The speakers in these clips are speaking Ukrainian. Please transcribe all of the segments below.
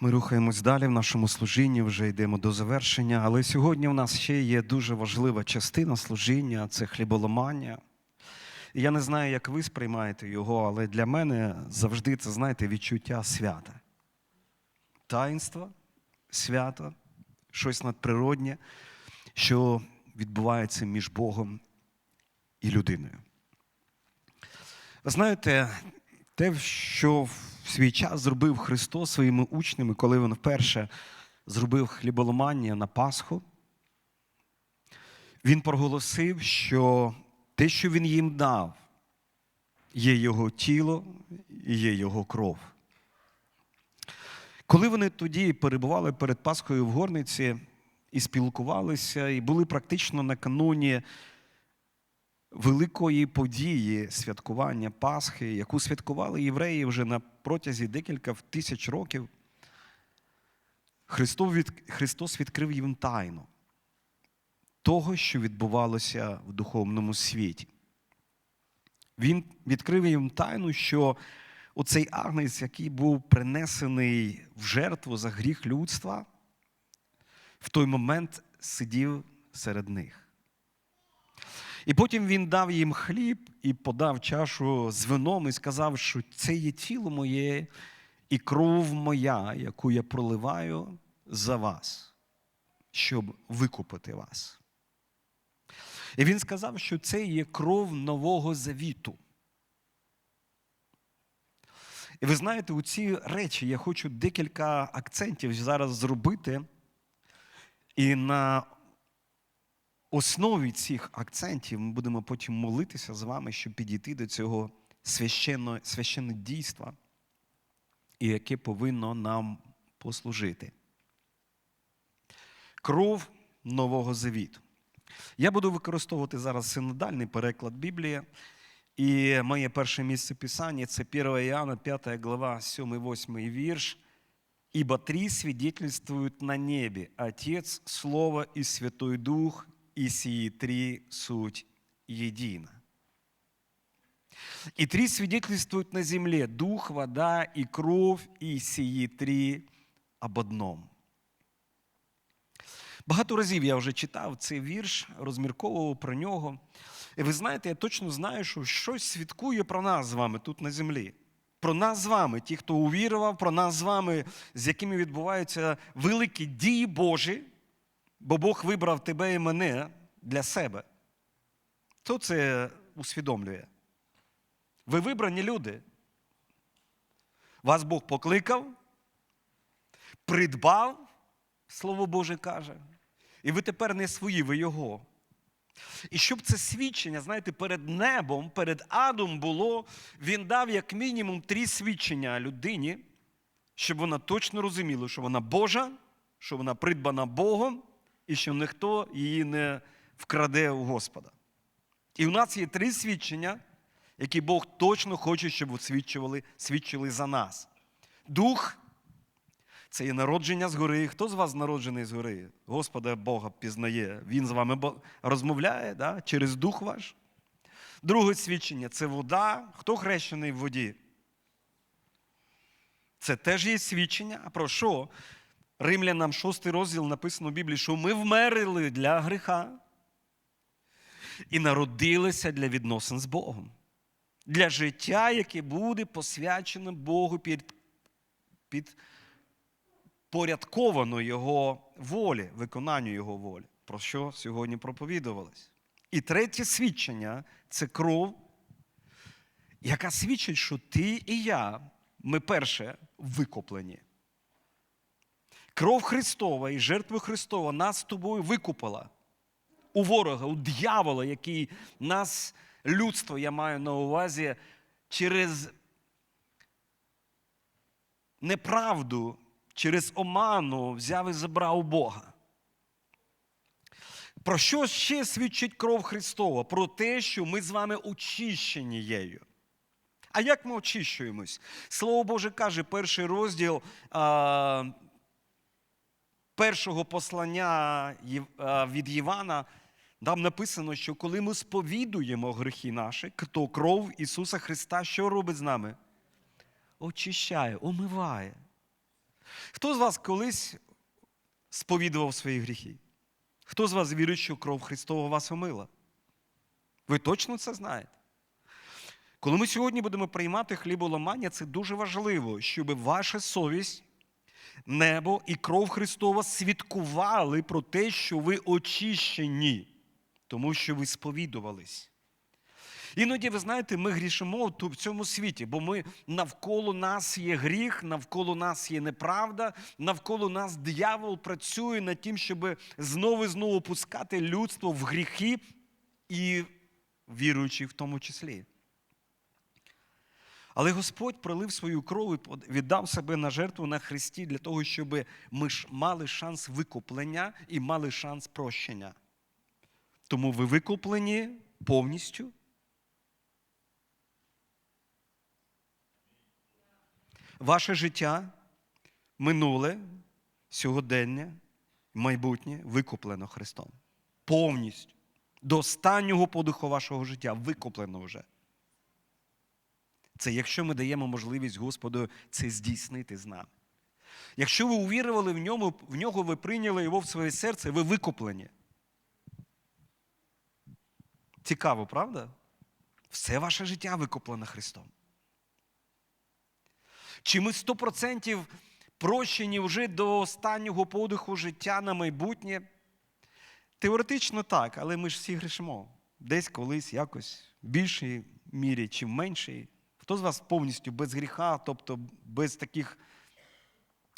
Ми рухаємось далі в нашому служінні, вже йдемо до завершення. Але сьогодні в нас ще є дуже важлива частина служіння це хліболомання. І я не знаю, як ви сприймаєте його, але для мене завжди це, знаєте, відчуття свята. Таїнство, свято, щось надприроднє, що відбувається між Богом і людиною. Ви знаєте, те, що свій час зробив Христос своїми учнями, коли Він вперше зробив хліболомання на Пасху, Він проголосив, що те, що Він їм дав, є Його тіло і є Його кров. Коли вони тоді перебували перед Пасхою в горниці і спілкувалися, і були практично накануні великої події святкування Пасхи, яку святкували євреї вже на протязі декілька тисяч років, Христос, від, Христос відкрив їм тайну того, що відбувалося в духовному світі. Він відкрив їм тайну, що оцей агнець, який був принесений в жертву за гріх людства, в той момент сидів серед них. І потім він дав їм хліб і подав чашу з вином і сказав, що це є тіло моє і кров моя, яку я проливаю за вас, щоб викупити вас. І він сказав, що це є кров нового завіту. І ви знаєте, у ці речі я хочу декілька акцентів зараз зробити. І на основі цих акцентів ми будемо потім молитися з вами, щоб підійти до цього священного, священного дійства, і яке повинно нам послужити. Кров Нового Завіту. Я буду використовувати зараз синодальний переклад Біблії. І моє перше місце Писання це 1 Иоанна, 5 глава, 7-8 вірш. «Ибо три свидетельствуют на небе – Отец, Слово и Святой Дух, и сии три суть едино. И три свидетельствуют на земле – Дух, вода и кровь, и сии три об одном». Багато разів я вже читав цей вірш, розмірковував про нього. І ви знаєте, я точно знаю, що щось свідкує про нас з вами тут на землі. Про нас з вами, ті, хто увірував, про нас з вами, з якими відбуваються великі дії Божі, бо Бог вибрав тебе і мене для себе. Хто це усвідомлює? Ви вибрані люди. Вас Бог покликав, придбав, Слово Боже каже, і ви тепер не свої, ви Його. І щоб це свідчення, знаєте, перед небом, перед адом було, він дав як мінімум три свідчення людині, щоб вона точно розуміла, що вона Божа, що вона придбана Богом, і що ніхто її не вкраде у Господа. І у нас є три свідчення, які Бог точно хоче, щоб свідчили, свідчили за нас. Дух це є народження згори. Хто з вас народжений згори? Господа Бога пізнає. Він з вами розмовляє да? через дух ваш. Друге свідчення це вода. Хто хрещений в воді? Це теж є свідчення. А про що? Римлянам 6 розділ написано в Біблії, що ми вмерли для гріха і народилися для відносин з Богом. Для життя, яке буде посвячене Богу під, під порядковано Його волі, виконанню Його волі, про що сьогодні проповідувалось. І третє свідчення це кров, яка свідчить, що ти і я, ми перше викуплені. Кров Христова і жертва Христова нас з тобою викупила у ворога, у дьявола, який нас, людство, я маю на увазі, через неправду через оману взяв і забрав Бога. Про що ще свідчить кров Христова? Про те, що ми з вами очищені єю. А як ми очищуємось? Слово Боже каже, перший розділ першого послання від Євана, там написано, що коли ми сповідуємо грехи наші, то кров Ісуса Христа що робить з нами? Очищає, омиває. Хто з вас колись сповідував свої гріхи? Хто з вас вірить, що кров Христова вас омила? Ви точно це знаєте? Коли ми сьогодні будемо приймати хліболамання, це дуже важливо, щоб ваша совість, небо і кров Христова свідкували про те, що ви очищені, тому що ви сповідувались. Іноді, ви знаєте, ми грішимо в цьому світі, бо ми навколо нас є гріх, навколо нас є неправда, навколо нас диявол працює над тим, щоб знову і знову пускати людство в гріхи і віруючи в тому числі. Але Господь пролив свою кров і віддав себе на жертву на Христі для того, щоб ми ж мали шанс викуплення і мали шанс прощення. Тому ви викуплені повністю. Ваше життя, минуле, сьогодення, майбутнє викуплено Христом. Повністю. До останнього подиху вашого життя викуплено вже. Це якщо ми даємо можливість Господу це здійснити з нами. Якщо ви увірували в ньому, в нього ви прийняли його в своє серце, ви викуплені. Цікаво, правда? Все ваше життя викуплено Христом. Чи ми 100% прощені вже до останнього подиху життя на майбутнє? Теоретично так, але ми ж всі грішимо. Десь колись, якось, в більшій мірі чи в меншій. Хто з вас повністю без гріха, тобто без таких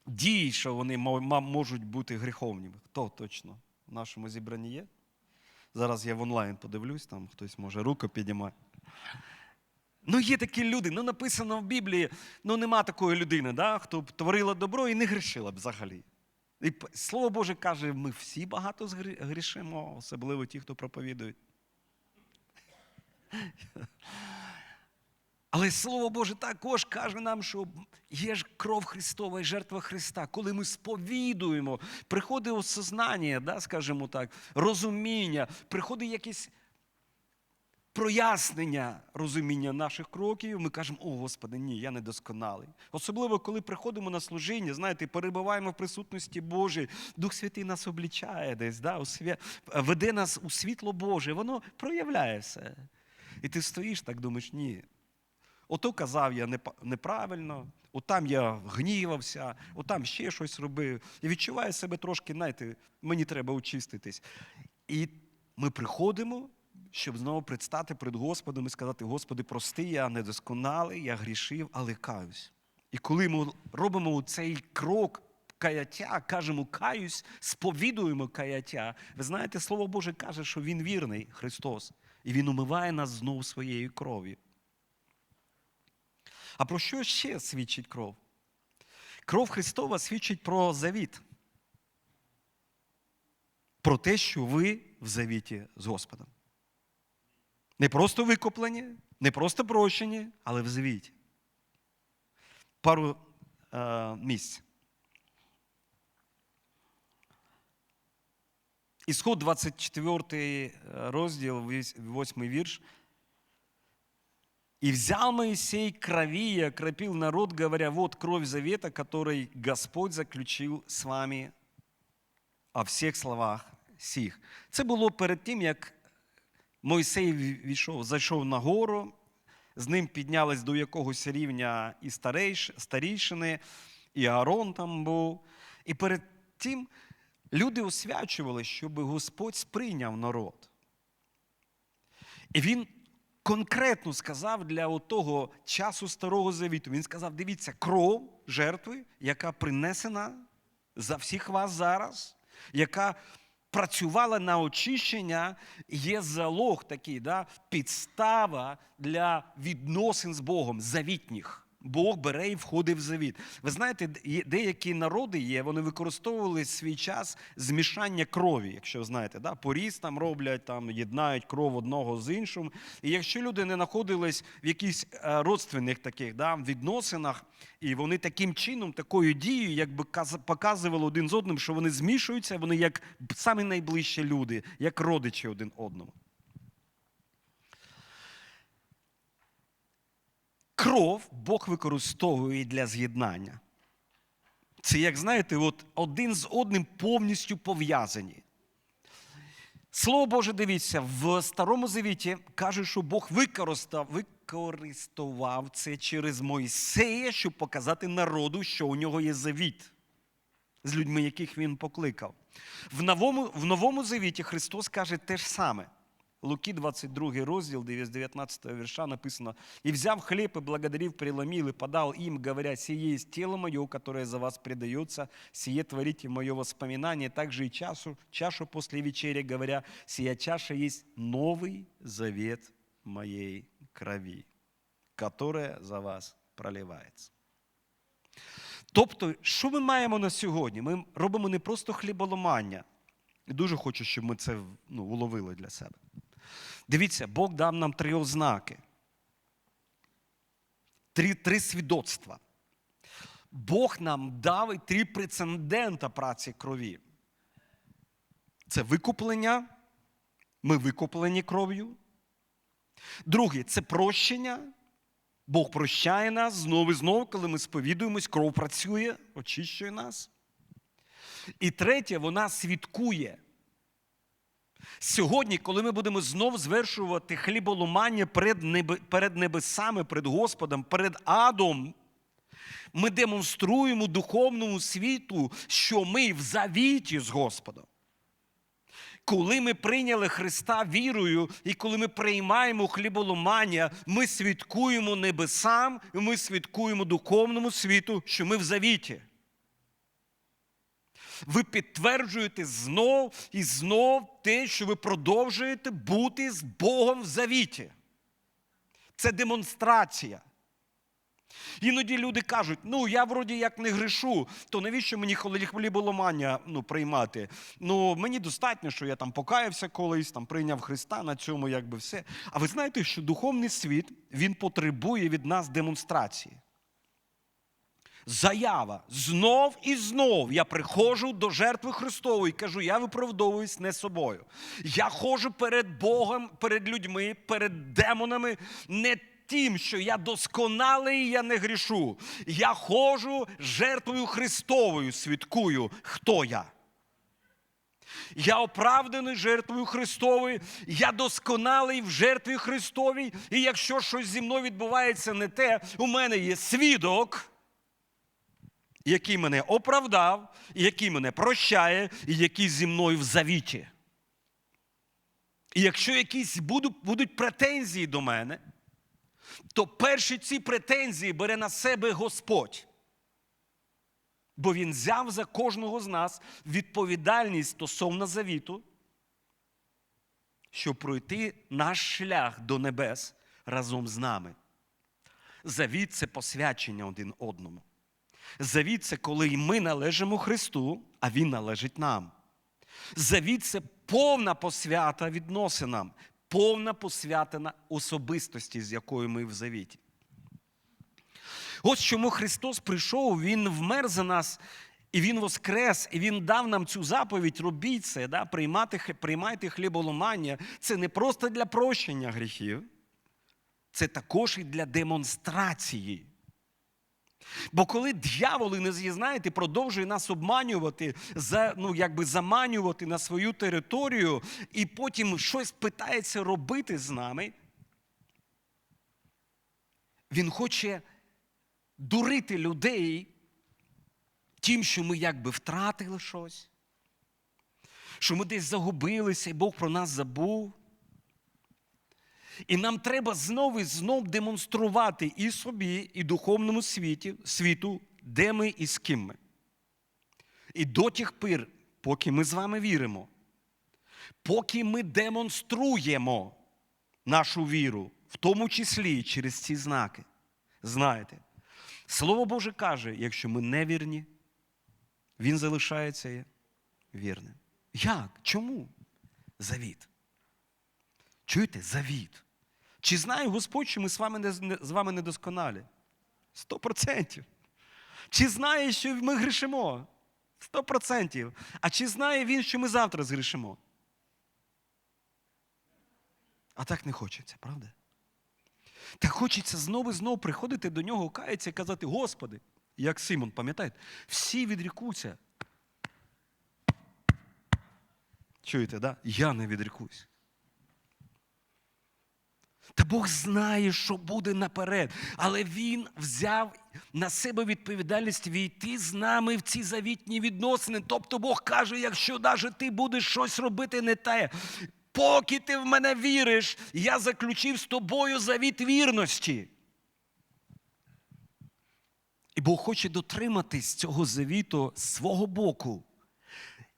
дій, що вони можуть бути гріховними? Хто точно в нашому зібранні є? Зараз я в онлайн подивлюсь, там хтось може руку підіймати. Ну, є такі люди, ну написано в Біблії, ну нема такої людини, да, хто б творила добро і не грішила б взагалі. І Слово Боже каже, ми всі багато грішимо, особливо ті, хто проповідують. Але Слово Боже також каже нам, що є ж кров Христова і жертва Христа. Коли ми сповідуємо, приходить осознання, да, скажімо так, розуміння, приходить якесь прояснення розуміння наших кроків, ми кажемо, о Господи, ні, я недосконалий. Особливо, коли приходимо на служіння, знаєте, перебуваємо в присутності Божій, Дух Святий нас облічає десь, да, освя... веде нас у світло Боже, воно проявляє все. І ти стоїш так, думаєш, ні. Ото казав я неправильно, отам я гнівався, отам ще щось робив. І відчуваю себе трошки, знаєте, мені треба очиститись. І ми приходимо, щоб знову предстати перед Господом і сказати: Господи, прости, я недосконалий, я грішив, але каюсь. І коли ми робимо цей крок каяття, кажемо каюсь, сповідуємо каяття, ви знаєте, Слово Боже каже, що Він вірний, Христос, і Він умиває нас знову своєю кров'ю. А про що ще свідчить кров? Кров Христова свідчить про завіт. Про те, що ви в завіті з Господом. Не просто викуплені, не просто прощені, але в завіті. Пару е, місць. Ісход 24 розділ, 8 вірш. И взял Моисей крови и окропил народ, говоря, вот кровь завета, который Господь заключил з вами о всіх словах сіх. Це було перед тим, як Мойсей війшов, зайшов на гору, з ним піднялись до якогось рівня і старейш, старійшини, і Аарон там був. І перед тим люди освячували, щоб Господь сприйняв народ. І він конкретно сказав для того часу Старого Завіту. Він сказав: дивіться, кров жертви, яка принесена за всіх вас зараз, яка працювала на очищення, є залог такий, да, підстава для відносин з Богом, завітніх. Бог бере і входить в завіт. Ви знаєте, деякі народи є, вони використовували свій час змішання крові, якщо знаєте, да? поріз там роблять, там єднають кров одного з іншим. І якщо люди не знаходились в якихось е, родственних таких да, відносинах, і вони таким чином, такою дією, якби каз- показували один з одним, що вони змішуються, вони як самі найближчі люди, як родичі один одному. Кров Бог використовує для з'єднання. Це, як знаєте, от один з одним повністю пов'язані. Слово Боже, дивіться, в Старому Завіті каже, що Бог використав, використовував це через Мойсея, щоб показати народу, що у нього є завіт з людьми, яких він покликав. В новому, в новому завіті Христос каже те ж саме. Луки, 22 розділ, з 19 вірша написано: «И взяв хлеб и благодарив, преломил и подал им, говоря, сие есть тело мое, которое за вас предается, сие творите мое воспоминание, также и чашу, чашу после вечери, говоря, сия чаша есть новый завет моей крови, которая за вас проливается». Тобто, що ми маємо на сьогодні? Ми робимо не просто хліболомання. І дуже хочу, щоб ми це ну, уловили для себе. Дивіться, Бог дав нам три ознаки, три, три свідоцтва. Бог нам дав і три прецедента праці крові. Це викуплення, ми викуплені кров'ю. Друге це прощення. Бог прощає нас знову і знову, коли ми сповідуємось, кров працює, очищує нас. І третє, вона свідкує. Сьогодні, коли ми будемо знов звершувати хліболомання перед, небе, перед небесами, перед Господом, перед адом, ми демонструємо духовному світу, що ми в завіті з Господом. Коли ми прийняли Христа вірою, і коли ми приймаємо хліболомання, ми свідкуємо небесам, ми свідкуємо духовному світу, що ми в завіті. Ви підтверджуєте знов і знов те, що ви продовжуєте бути з Богом в завіті. Це демонстрація. Іноді люди кажуть, ну я вроді як не грішу, то навіщо мені хліболомання ну, приймати? Ну мені достатньо, що я там покаявся колись, там прийняв Христа, на цьому якби все. А ви знаєте, що духовний світ він потребує від нас демонстрації. Заява знов і знов я приходжу до жертви Христової і кажу, я виправдовуюсь не собою. Я ходжу перед Богом, перед людьми, перед демонами, не тим, що я досконалий, я не грішу. Я ходжу жертвою Христовою, свідкую, хто я. Я оправданий жертвою Христовою, я досконалий в жертві Христовій, і якщо щось зі мною відбувається не те, у мене є свідок який мене оправдав, який мене прощає, і який зі мною в завіті. І якщо якісь будуть претензії до мене, то перші ці претензії бере на себе Господь. Бо Він взяв за кожного з нас відповідальність стосовно завіту, щоб пройти наш шлях до небес разом з нами. Завіт це посвячення один одному. Завіт це коли ми належимо Христу, а Він належить нам. Завіт це повна посвята відносинам, повна посвята на особистості, з якою ми в завіті. Ось чому Христос прийшов, Він вмер за нас, і Він воскрес, і Він дав нам цю заповідь, робіть це, да? приймати, приймайте хліболомання. Це не просто для прощення гріхів, це також і для демонстрації. Бо коли дьяволи не знаєте, продовжує нас обманювати, за, ну, якби заманювати на свою територію, і потім щось питається робити з нами, він хоче дурити людей тим, що ми якби втратили щось, що ми десь загубилися, і Бог про нас забув. І нам треба знову і знов демонструвати і собі, і духовному світі, світу, де ми і з ким ми. І до тих пір, поки ми з вами віримо, поки ми демонструємо нашу віру, в тому числі через ці знаки. Знаєте, Слово Боже каже, якщо ми не вірні, Він залишається вірним. Як? Чому? Завіт. Чуєте? Завіт. Чи знає Господь, що ми з вами не, з вами недосконалі? Сто процентів. Чи знає, що ми грішимо? Сто процентів. А чи знає він, що ми завтра згрішимо? А так не хочеться, правда? Так хочеться знову і знову приходити до нього, каятися і казати: Господи, як Симон, пам'ятаєте? Всі відрікуться. Чуєте, да? Я не відрікусь. Та Бог знає, що буде наперед, але Він взяв на себе відповідальність війти з нами в ці завітні відносини. Тобто Бог каже, якщо навіть ти будеш щось робити не те, поки ти в мене віриш, я заключив з тобою завіт вірності. І Бог хоче дотриматись цього завіту з свого боку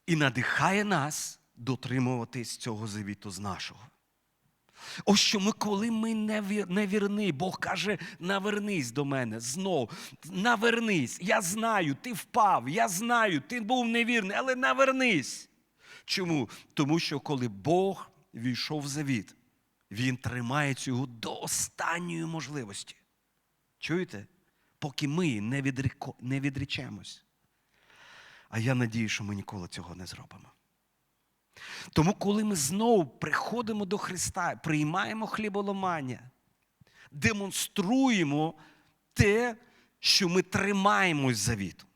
і надихає нас дотримуватись цього завіту з нашого. Ось що ми, коли ми не вірні, Бог каже: навернись до мене знов, навернись. Я знаю, ти впав, я знаю, ти був невірний, але навернись. Чому? Тому що коли Бог війшов в завіт, Він тримає цього до останньої можливості. Чуєте? Поки ми не, відріко, не відрічемось. А я надію, що ми ніколи цього не зробимо. Тому, коли ми знову приходимо до Христа, приймаємо хліболомання, демонструємо те, що ми тримаємось завіту.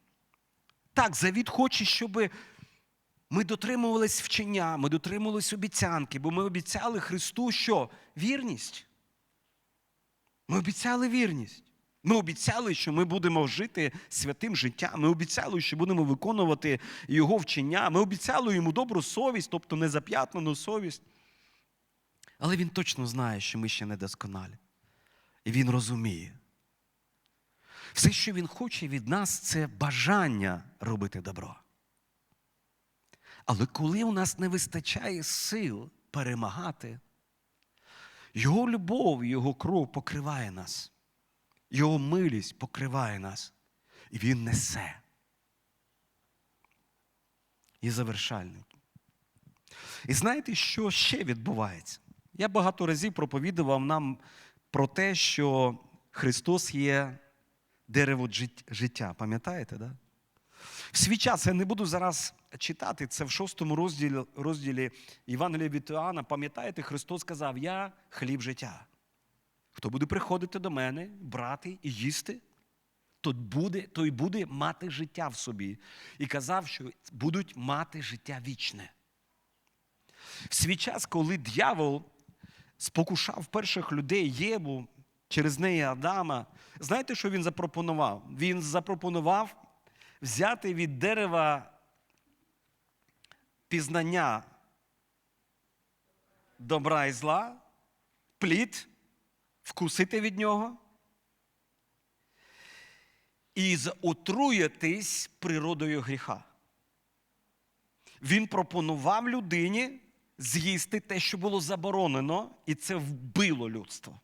Так, завіт хоче, щоб ми дотримувались вчення, ми дотримувались обіцянки, бо ми обіцяли Христу, що вірність. Ми обіцяли вірність. Ми обіцяли, що ми будемо жити святим життям. Ми обіцяли, що будемо виконувати Його вчення. Ми обіцяли йому добру совість, тобто незап'ятнену совість. Але він точно знає, що ми ще не досконалі. І він розуміє. Все, що він хоче від нас, це бажання робити добро. Але коли у нас не вистачає сил перемагати, його любов, його кров покриває нас. Його милість покриває нас, і Він несе. І завершальний. І знаєте, що ще відбувається? Я багато разів проповідував нам про те, що Христос є дерево життя. Пам'ятаєте, да? В свій час я не буду зараз читати це в шостому розділі, розділі Євангелія від Іоанна. Пам'ятаєте, Христос сказав: Я хліб життя. Хто буде приходити до мене, брати і їсти, той буде, той буде мати життя в собі. І казав, що будуть мати життя вічне. В свій час, коли дьявол спокушав перших людей Єву, через неї Адама, знаєте, що він запропонував? Він запропонував взяти від дерева пізнання добра і зла, плід вкусити від нього і отруїтись природою гріха. Він пропонував людині з'їсти те, що було заборонено, і це вбило людство.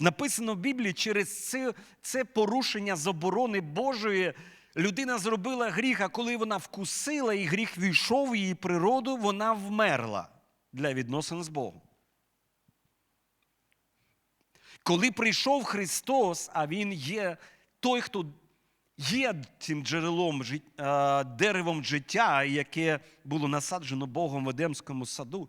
Написано в Біблії, через це, це порушення заборони Божої людина зробила гріх, а коли вона вкусила і гріх війшов в її природу, вона вмерла для відносин з Богом. Коли прийшов Христос, а Він є той, хто є цим джерелом, е, деревом життя, яке було насаджено Богом в Едемському саду,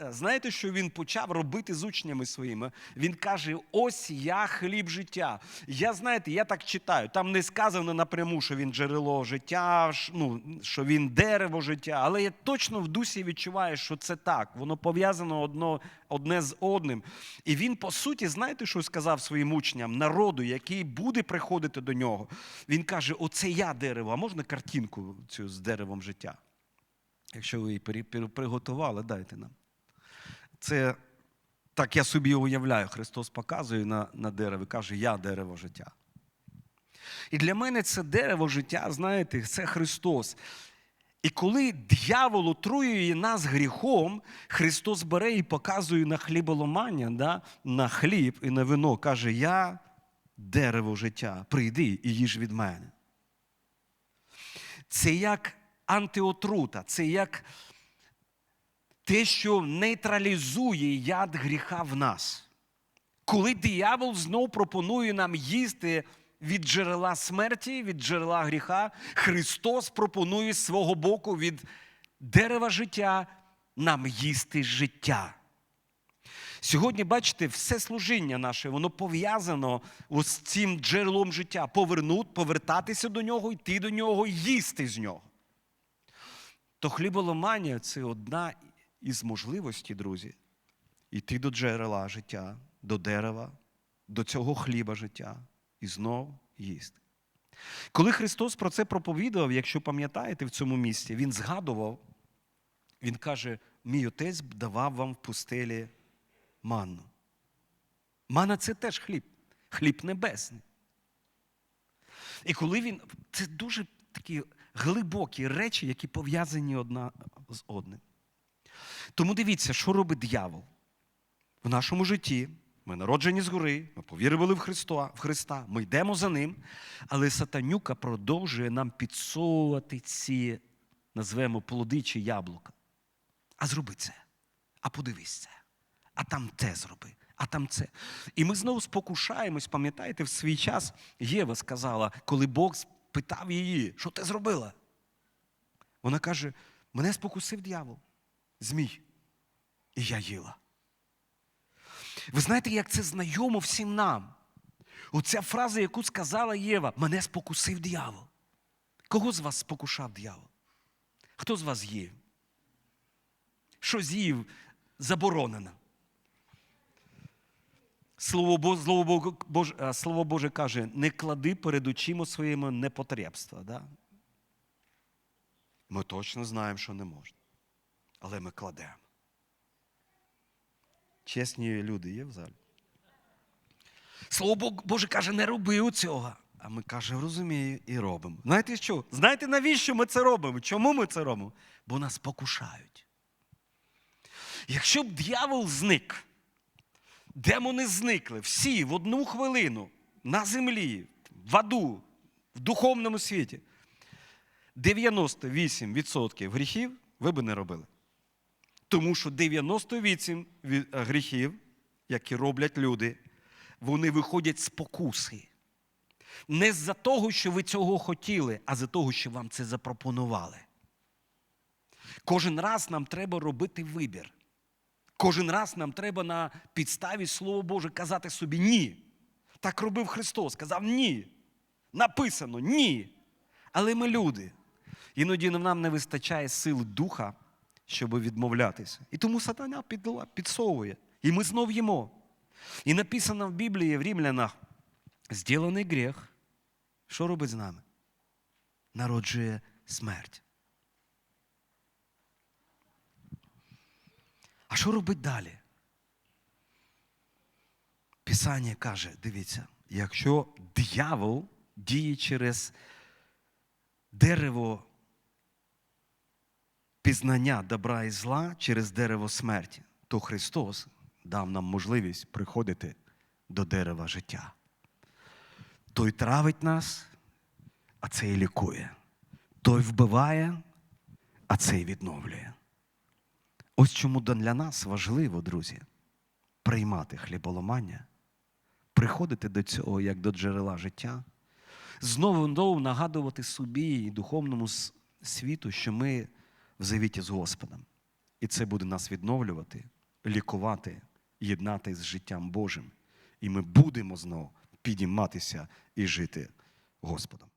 е, знаєте, що він почав робити з учнями своїми? Він каже: ось я хліб життя. Я знаєте, я так читаю. Там не сказано напряму, що він джерело життя, ну, що він дерево життя, але я точно в дусі відчуваю, що це так. Воно пов'язано одно, одне з одним. І він, по суті, знаєте, що сказав своїм учням, народу, який буде приходити до нього. Він каже: Оце я дерево, а можна картинку цю з деревом життя? Якщо ви її приготували, дайте нам. Це так я собі уявляю. Христос показує на, на дерево каже, я дерево життя. І для мене це дерево життя, знаєте, це Христос. І коли дьявол отруює нас гріхом, Христос бере і показує на хліболомання, да, на хліб і на вино, каже: Я дерево життя, прийди і їж від мене. Це як антиотрута, це як те, що нейтралізує яд гріха в нас. Коли диявол знов пропонує нам їсти від джерела смерті, від джерела гріха, Христос пропонує з свого боку від дерева життя нам їсти життя. Сьогодні, бачите, все служіння наше, воно пов'язано з цим джерелом життя. Повернути, повертатися до нього, йти до нього, їсти з нього. То хліболоманія це одна із можливостей, друзі, йти до джерела життя, до дерева, до цього хліба життя і знов їсти. Коли Христос про це проповідував, якщо пам'ятаєте в цьому місці, Він згадував, Він каже: мій отець давав вам в пустелі манну. Мана це теж хліб, хліб небесний. І коли він. Це дуже такі глибокі речі, які пов'язані одна з одним. Тому дивіться, що робить диявол в нашому житті. Ми народжені згори, ми повірили в Христа, в Христа, ми йдемо за ним. Але сатанюка продовжує нам підсовувати ці, назвемо плоди чи яблука. А зроби це, а подивись це, а там те зроби, а там це. І ми знову спокушаємось, пам'ятаєте, в свій час Єва сказала, коли Бог питав її, що ти зробила? Вона каже: мене спокусив дьявол, змій, і я їла. Ви знаєте, як це знайомо всім нам? Оця фраза, яку сказала Єва, мене спокусив диявол. Кого з вас спокушав диявол? Хто з вас їв? Що з'їв заборонено? Слово, Бо- Слово, Бо- Боже, Слово Боже каже, не клади перед очима своїми непотребства. Да? Ми точно знаємо, що не можна. Але ми кладемо. Чесні люди є в залі. Слово Боже каже, не роби цього. А ми каже, розумію і робимо. Знаєте що? Знаєте, навіщо ми це робимо? Чому ми це робимо? Бо нас покушають. Якщо б дьявол зник, демони зникли всі в одну хвилину на землі, в аду, в духовному світі, 98% гріхів ви би не робили. Тому що 98 від- е, гріхів, які роблять люди, вони виходять з покуси. Не з-за того, що ви цього хотіли, а за того, що вам це запропонували. Кожен раз нам треба робити вибір. Кожен раз нам треба на підставі Слова Боже казати собі ні. Так робив Христос, сказав ні. Написано ні. Але ми люди. Іноді нам не вистачає сил духа, щоб відмовлятися. І тому сатана підсовує. І ми знов їмо. І написано в Біблії в Римлянах, зділений гріх, що робить з нами? Народжує смерть. А що робить далі? Писання каже: дивіться, якщо диявол діє через дерево пізнання добра і зла через дерево смерті, то Христос дав нам можливість приходити до дерева життя. Той травить нас, а цей лікує. Той вбиває, а цей відновлює. Ось чому для нас важливо, друзі, приймати хліболомання, приходити до цього як до джерела життя, знову знову нагадувати собі і духовному світу, що ми в завіті з Господом. І це буде нас відновлювати, лікувати, єднати з життям Божим. І ми будемо знову підійматися і жити Господом.